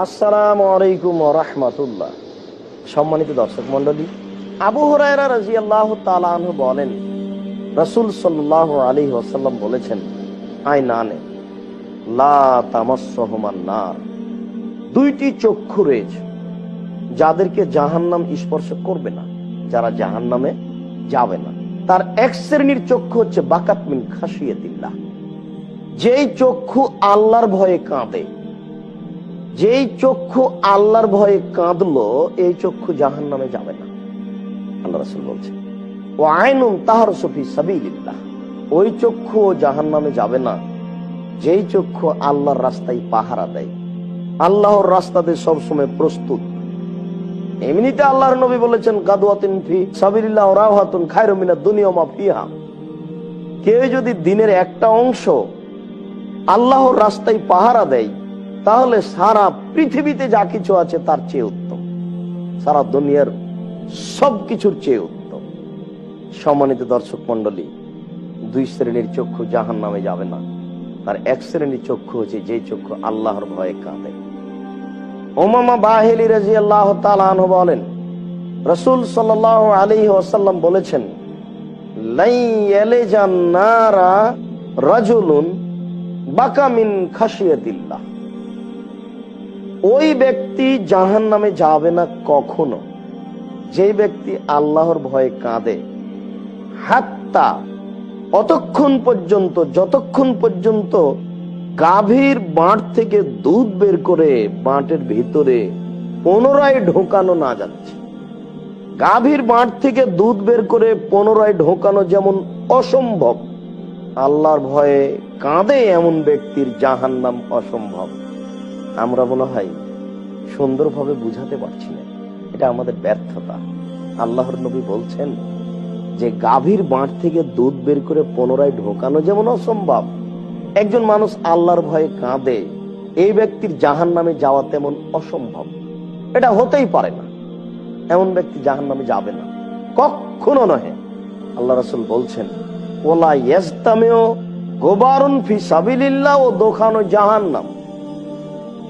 আসসালামু আলাইকুম রহমতুল্লাহ। সম্মানিত দর্শক মন্ডলী আবু হরায়রা রাজি আল্লাহ তালাহ বলেন, রসুল সাল্লাহ আলী ওসাল্লাম বলেছেন আই নানে নার। দুইটি চক্ষু রয়েছে, যাদেরকে জাহান্নাম স্পর্শ করবে না, যারা জাহান্নামে যাবে না। তার এক শ্রেণির চক্ষু হচ্ছে বাকাতমিন খাসিয়ে দিল্লাহ যেই চক্ষু আল্লাহর ভয়ে কাঁদে যেই চক্ষু আল্লাহর ভয়ে কাঁদলো, এই চক্ষু জাহান নামে যাবে না। আল্লাহ রাসুল বলছে ও আইনুন তাহার সফি সাবিল্লাহ ওই চক্ষু জাহান নামে যাবে না, যেই চক্ষু আল্লাহর রাস্তায় পাহারা দেয়। আল্লাহর রাস্তাতে সবসময় প্রস্তুত। এমনিতে আল্লাহর নবী বলেছেন গাদুয়াতিন ফি সাবিল্লাহ রাহাতুন খায়রমিনা দুনিয়া মা ফিহা। কেউ যদি দিনের একটা অংশ আল্লাহর রাস্তায় পাহারা দেয় তাহলে সারা পৃথিবীতে যা কিছু আছে তার চেয়ে উত্তম। সারা দুনিয়ার সব কিছুর চেয়ে উত্তম। সম্মানিত দর্শক মন্ডলী দুই শ্রেণির চক্ষু জাহান নামে যাবে না। তার এক শ্রেণির চক্ষু হচ্ছে যে চক্ষু আল্লাহর ভয়ে কাঁদে। ওমামা বাহেলি রাজি আল্লাহ বলেন, রসুল সাল আলী ওসাল্লাম বলেছেন রাজুলুন বাকামিন খাসিয়াতিল্লাহ ওই ব্যক্তি জাহান নামে যাবে না কখনো। যে ব্যক্তি আল্লাহর ভয়ে কাঁদে, হাত্তা অতক্ষণ পর্যন্ত, যতক্ষণ পর্যন্ত গাভীর বাঁট থেকে দুধ বের করে বাঁটের ভিতরে পুনরায় ঢোকানো না যাচ্ছে। গাভীর বাঁট থেকে দুধ বের করে পুনরায় ঢোকানো যেমন অসম্ভব, আল্লাহর ভয়ে কাঁদে এমন ব্যক্তির জাহান নাম অসম্ভব। আমরা মনে হয় সুন্দরভাবে বুঝাতে পারছি না। এটা আমাদের ব্যর্থতা। আল্লাহর নবী বলছেন যে গাভীর বাঁট থেকে দুধ বের করে পুনরায় ঢোকানো যেমন অসম্ভব। একজন মানুষ আল্লাহর ভয়ে কাঁদে, এই ব্যক্তির জাহান নামে যাওয়া তেমন অসম্ভব। এটা হতেই পারে না। এমন ব্যক্তি জাহান নামে যাবে না। কখনো নহে। আল্লাহ রসুল বলছেন ওলা ইয়েস্তামেও গোবারুন ফি সাবিলিল্লাহ ও দোকানো জাহান্নাম।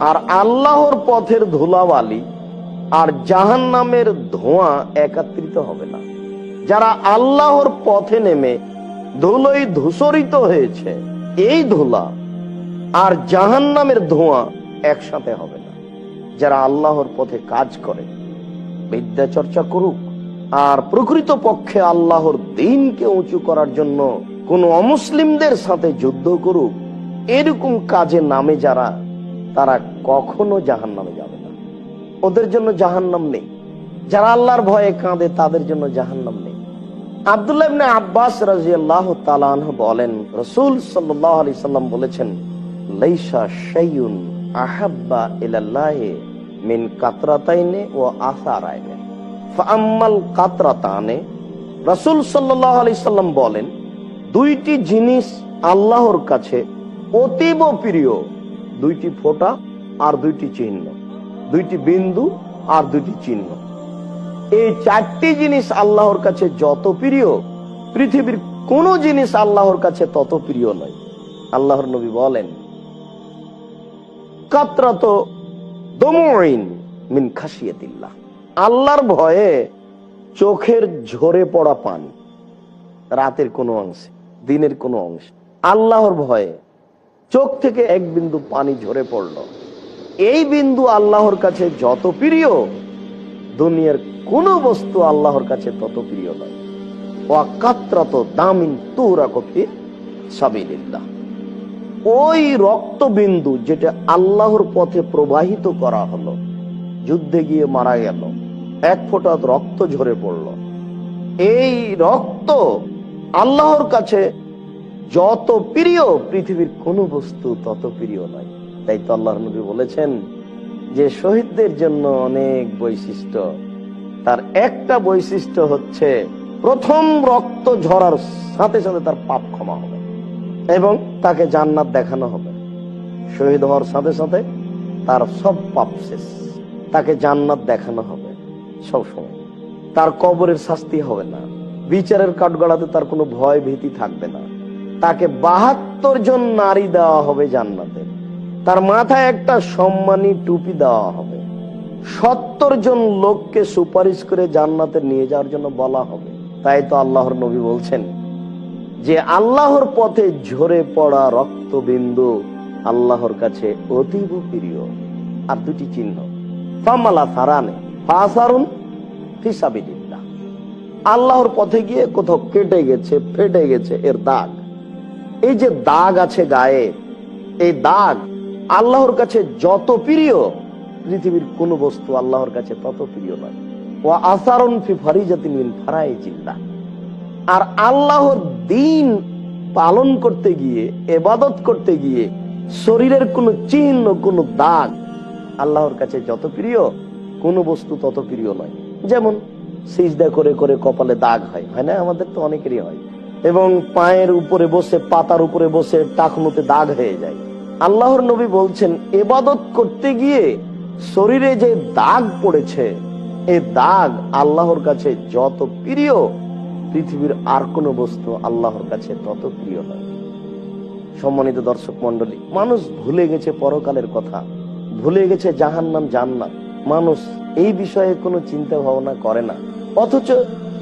আর আল্লাহর পথের ধুলাবালি আর জাহান নামের ধোঁয়া একাত্রিত হবে না। যারা আল্লাহর পথে নেমে ধুলোই ধূসরিত হয়েছে, এই ধুলা আর জাহান নামের ধোঁয়া একসাথে হবে না। যারা আল্লাহর পথে কাজ করে, বিদ্যা চর্চা করুক আর প্রকৃত পক্ষে আল্লাহর দিনকে উঁচু করার জন্য কোন অমুসলিমদের সাথে যুদ্ধ করুক, এরকম কাজে নামে যারা তারা কখনো জাহান নামে যাবে না। ওদের জন্য জাহান্নাম নেই। যারা আল্লাহর ভয়ে কাঁদে, তাদের জন্য জাহান্নাম নেই। আব্দুল্লাহ আব্বাস রাজিয়াল্লাহ তাআলা বলেন, রাসূল সাল্লাম বলেছেন আহাব্বা মিন কাতরাতাইনে ও কাতরাতানে বলেন, দুইটি জিনিস আল্লাহর কাছে অতীব প্রিয়। দুইটি ফোঁটা আর দুইটি চিহ্ন, দুইটি বিন্দু আর দুইটি চিহ্ন। এই চারটি জিনিস আল্লাহর কাছে যত প্রিয়, পৃথিবীর কোন জিনিস আল্লাহর কাছে তত প্রিয় নয়। আল্লাহর নবী বলেন, কাতরাত মিন খাসিয়াতিল্লাহ আল্লাহর ভয়ে চোখের ঝরে পড়া পানি, রাতের কোনো অংশে, দিনের কোনো অংশে। আল্লাহর ভয়ে চোখ থেকে এক বিন্দু পানি ঝরে পড়ল। এই বিন্দু আল্লাহর কাছে যত প্রিয়, দুনিয়ার কোন বস্তু আল্লাহর কাছে তত প্রিয় নয়। ওয়াকাত্রাত দামিন তুরা কফি সাবিলিল্লাহ। ওই রক্তবিন্দু যেটা আল্লাহর পথে প্রবাহিত করা হলো, যুদ্ধে গিয়ে মারা গেল, এক ফোঁটা রক্ত ঝরে পড়ল। এই রক্ত আল্লাহর কাছে যত প্রিয় পৃথিবীর কোন বস্তু তত প্রিয় নয়। তাই তো আল্লাহ নবী বলেছেন যে শহীদদের জন্য অনেক বৈশিষ্ট্য। তার একটা বৈশিষ্ট্য হচ্ছে প্রথম রক্ত ঝরার সাথে সাথে তার পাপ ক্ষমা হবে এবং তাকে জান্নাত দেখানো হবে। শহীদ হওয়ার সাথে সাথে তার সব পাপ শেষ। তাকে জান্নাত দেখানো হবে সব সময় তার কবরের শাস্তি হবে না। বিচারের কাঠগড়াতে তার কোনো ভয় ভীতি থাকবে না। তাকে বাহাত্তর জন নারী দেওয়া হবে জান্নাতে। তার মাথায় একটা সম্মানী টুপি দেওয়া হবে। সত্তর জন লোককে সুপারিশ করে জান্নাতে নিয়ে যাওয়ার জন্য বলা হবে। তাই তো আল্লাহর নবী বলছেন যে, আল্লাহর পথে ঝরে পড়া রক্তবিন্দু আল্লাহর কাছে অতীব প্রিয়। আর দুটি চিহ্ন। সারানে আল্লাহর পথে গিয়ে কোথাও কেটে গেছে, ফেটে গেছে এর দাগ। এই যে দাগ আছে গায়ে, এই দাগ আল্লাহর কাছে যত প্রিয়, পৃথিবীর কোন বস্তু আল্লাহর কাছে তত প্রিয় নয়। ও আসারন ফি ফারিজাতিন মিন চিন্তা আর আল্লাহর দিন পালন করতে গিয়ে, এবাদত করতে গিয়ে, শরীরের কোনো চিহ্ন, কোনো দাগ আল্লাহর কাছে যত প্রিয়, কোনো বস্তু তত প্রিয় নয়। যেমন সিজদা করে করে কপালে দাগ হয়। হয় না? আমাদের তো অনেকেরই হয়। এবং পায়ের উপরে বসে, পাতার উপরে বসে টাকনুতে দাগ হয়ে যায়। আল্লাহর নবী বলছেন এবাদত করতে গিয়ে শরীরে যে দাগ পড়েছে, এ দাগ আল্লাহর কাছে যত প্রিয়, পৃথিবীর আর কোনো বস্তু আল্লাহর কাছে তত প্রিয় নয়। সম্মানিত দর্শক মন্ডলী মানুষ ভুলে গেছে পরকালের কথা, ভুলে গেছে জাহান নাম জান্নাত। মানুষ এই বিষয়ে কোনো চিন্তা ভাবনা করে না। অথচ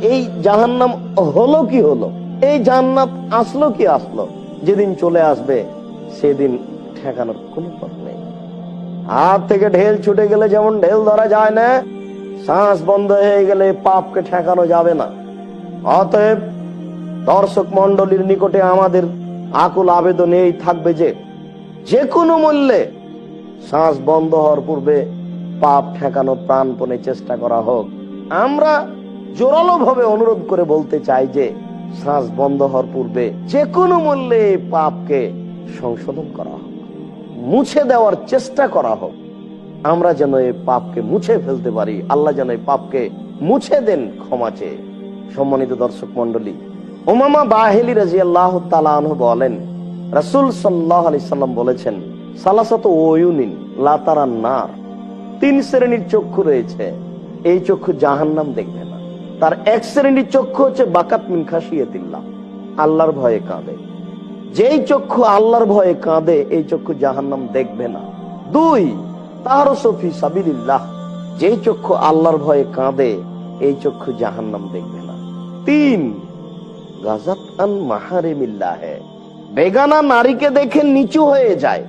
এই জাহান নাম হলো কি হলো? এই জান্নাত আসলো কি আসলো? যেদিন চলে আসবে, সেদিন ঠেকানোর কোনো পথ নেই। হাত থেকে ঢেল ছুটে গেলে যেমন ঢেল ধরা যায় না, শ্বাস বন্ধ হয়ে গেলে পাপকে ঠেকানো যাবে না। অতএব দর্শক মন্ডলীর নিকটে আমাদের আকুল আবেদন এই থাকবে যে যে কোনো মূল্যে শ্বাস বন্ধ হওয়ার পূর্বে পাপ ঠেকানো প্রাণপণে চেষ্টা করা হোক। আমরা জোরালো ভাবে অনুরোধ করে বলতে চাই যে শ্বাস বন্ধ হওয়ার পূর্বে যে কোনো মূল্যে পাপকে সংশোধন করা হোক, মুছে দেওয়ার চেষ্টা করা হোক। আমরা যেন এই পাপকে মুছে ফেলতে পারি, আল্লাহ যেন এই পাপকে মুছে দেন ক্ষমা চেয়ে। সম্মানিত দর্শক মন্ডলী ওমামা বাহেলি রাজি আল্লাহ বলেন, রাসুল সাল্লাহ আলি সাল্লাম বলেছেন, সালাসাত ওয়ুনিন লাতারান নার, তিন শ্রেণির চক্ষু রয়েছে, এই চক্ষু জাহান্নাম দেখবে না তার এক শ্রেণির চক্ষু হচ্ছে বাকাত মিন খাসিয়াতিল্লাহ আল্লাহর ভয়ে কাঁদে। যেই চক্ষু আল্লাহর ভয়ে কাঁদে, এই চক্ষু জাহান্নাম দেখবে না। দুই তাহার সফি সাবিল্লাহ যেই চক্ষু আল্লাহর ভয়ে কাঁদে, এই চক্ষু জাহান্নাম দেখবে না। তিন, গাজাত আন মাহারেমিল্লাহে, বেগানা নারীকে দেখে নিচু হয়ে যায়,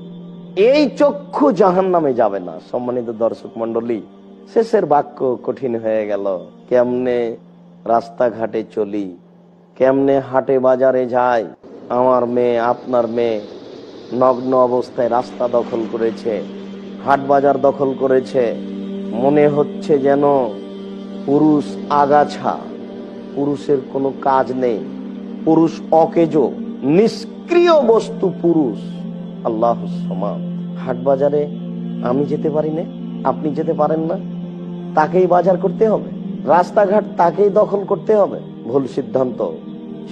এই চক্ষু জাহান নামে যাবে না। সম্মানিত দর্শক মন্ডলী শেষের বাক্য কঠিন হয়ে গেল। কেমনে রাস্তাঘাটে চলি? কেমনে হাটে বাজারে যাই? আমার মেয়ে, আপনার মেয়ে নগ্ন অবস্থায় রাস্তা দখল করেছে, হাট বাজার দখল করেছে। মনে হচ্ছে যেন পুরুষ আগাছা, পুরুষের কোনো কাজ নেই। পুরুষ অকেজ, নিষ্ক্রিয় বস্তু পুরুষ। আল্লাহ হাট বাজারে আমি যেতে পারি না? আপনি যেতে পারেন না? তাকেই বাজার করতে হবে। রাস্তাঘাট তাকেই দখল করতে হবে। ভুল সিদ্ধান্ত।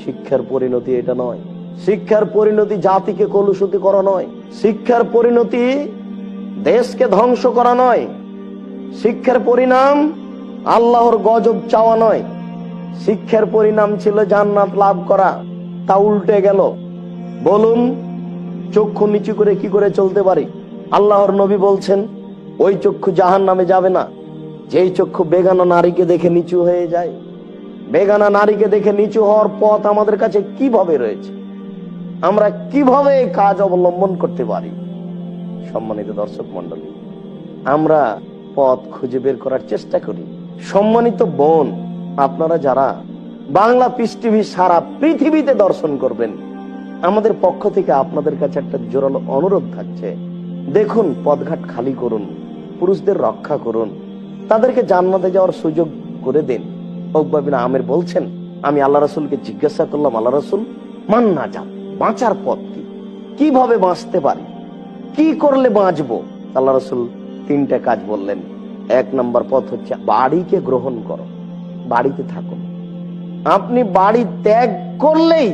শিক্ষার পরিণতি এটা নয়। শিক্ষার পরিণতি জাতিকে কলুষতি করা নয়। শিক্ষার পরিণতি দেশকে ধ্বংস করা নয়। শিক্ষার পরিণাম আল্লাহর গজব চাওয়া নয়। শিক্ষার পরিণাম ছিল জান্নাত লাভ করা। তা উল্টে গেল। বলুন, চক্ষু নিচু করে কি করে চলতে পারি? আল্লাহর নবী বলছেন, ওই চক্ষু জাহান নামে যাবে না। যেই চক্ষু বেগানা নারীকে দেখে নিচু হয়ে যায়, বেগানা নারীকে দেখে নিচু হওয়ার পথ আমাদের কাছে কীভাবে রয়েছে? আমরা কীভাবে কাজ অবলম্বন করতে পারি? সম্মানিত দর্শক মন্ডলী আমরা পথ খুঁজে বের করার চেষ্টা করি। সম্মানিত বোন, আপনারা যারা বাংলা পিস টিভি সারা পৃথিবীতে দর্শন করবেন, আমাদের পক্ষ থেকে আপনাদের কাছে একটা জোরালো অনুরোধ থাকছে। দেখুন পদঘাট খালি করুন, পুরুষদের রক্ষা করুন তাদেরকে জান্নাতে যাওয়ার সুযোগ করে দিন। অকবাবিন আমের বলছেন, আমি আল্লাহ রসুলকে জিজ্ঞাসা করলাম, আল্লাহ রসুল, মান না যান বাঁচার পথ কি? কীভাবে বাঁচতে পারি? কি করলে বাঁচবো? আল্লাহ রাসুল তিনটা কাজ বললেন। এক নম্বর পথ হচ্ছে বাড়িকে গ্রহণ করো, বাড়িতে থাকুন আপনি বাড়ি ত্যাগ করলেই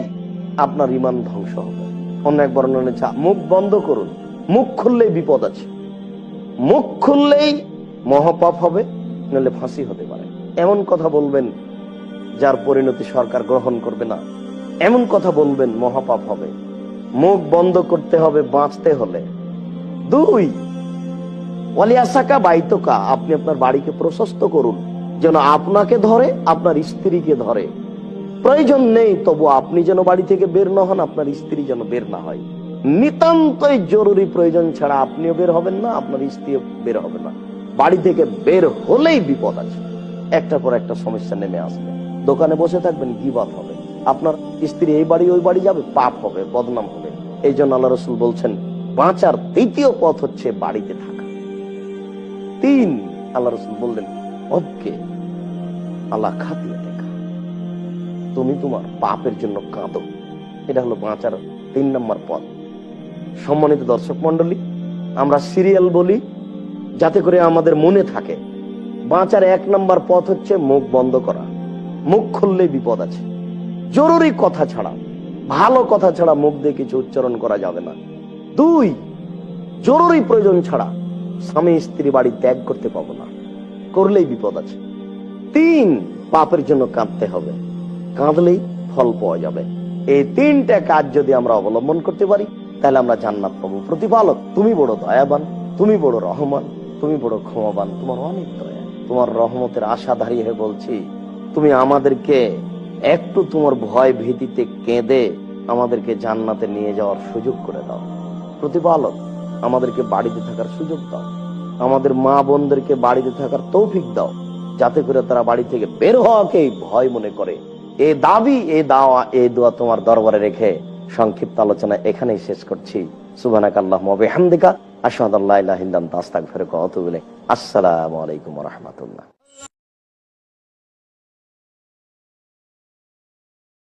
আপনার ইমান ধ্বংস হবে। অন্য এক বর্ণনা মুখ বন্ধ করুন, মুখ খুললেই বিপদ আছে। মুখ খুললেই মহাপাপ হবে, নাহলে ফাঁসি হতে পারে। এমন কথা বলবেন যার পরিণতি সরকার গ্রহণ করবে না। এমন কথা বলবেন, মহাপাপ হবে। মুখ বন্ধ করতে হবে, বাঁচতে হলে। দুই ওয়ালিয়াসাকা বাইতকা, আপনি আপনার বাড়িকে প্রশস্ত করুন। যেন আপনাকে ধরে, আপনার স্ত্রীকে ধরে। প্রয়োজন নেই, তবু আপনি যেন বাড়ি থেকে বের না হন, আপনার স্ত্রী যেন বের না হয়। নিতান্তই জরুরি প্রয়োজন ছাড়া আপনিও বের হবেন না, আপনার স্ত্রীও বের হবে না। বাড়ি থেকে বের হলেই বিপদ আছে একটা পর একটা সমস্যা নেমে আসবে। দোকানে বসে থাকবেন, গিবাদ হবে। আপনার স্ত্রী এই বাড়ি, ওই বাড়ি যাবে, পাপ হবে, বদনাম হবে। এই জন্য আল্লাহ রসুল বলছেন, বাঁচার দ্বিতীয় পথ হচ্ছে বাড়িতে থাকা। তিন, আল্লাহ রসুল বললেন অবকে আল্লাহ খাতিয়ে দেখা। তুমি তোমার পাপের জন্য কাঁদো। এটা হলো বাঁচার তিন নম্বর পথ। সম্মানিত দর্শক মন্ডলী আমরা সিরিয়াল বলি যাতে করে আমাদের মনে থাকে, বাঁচার এক নম্বর পথ হচ্ছে মুখ বন্ধ করা। মুখ খুললে বিপদ আছে। জরুরি কথা ছাড়া, ভালো কথা ছাড়া মুখ দিয়ে কিছু উচ্চারণ করা যাবে না। দুই, জরুরি প্রয়োজন ছাড়া স্বামী স্ত্রী বাড়ি ত্যাগ করতে পাবো না। করলেই বিপদ আছে। তিন, পাপের জন্য কাঁদতে হবে। কাঁদলেই ফল পাওয়া যাবে। এই তিনটা কাজ যদি আমরা অবলম্বন করতে পারি, তাহলে আমরা জান্নাত পাবো। প্রতিপালক, তুমি বড় দয়াবান, তুমি বড় রহমান। তুমি বড় ক্ষমাবান, তোমার অনেক দয়া তোমার রহমতের আশা দাঁড়িয়ে বলছি, তুমি আমাদেরকে একটু তোমার ভয় ভীতিতে কেঁদে আমাদেরকে জান্নাতে নিয়ে যাওয়ার সুযোগ করে দাও। প্রতিপালক, আমাদেরকে বাড়িতে থাকার সুযোগ দাও। আমাদের মা বোনদেরকে বাড়িতে থাকার তৌফিক দাও, যাতে করে তারা বাড়ি থেকে বের হওয়াকে ভয় মনে করে। এ দাবি, এ দাওয়া, এ দোয়া তোমার দরবারে রেখে সংক্ষিপ্ত আলোচনা এখানেই শেষ করছি। সুবানাক আল্লাহ হামদিকা আসাদ আল্লাহ আস্তাক ফেরক অতুবিলে আসসালামু আলাইকুম রহমতুল্লাহ।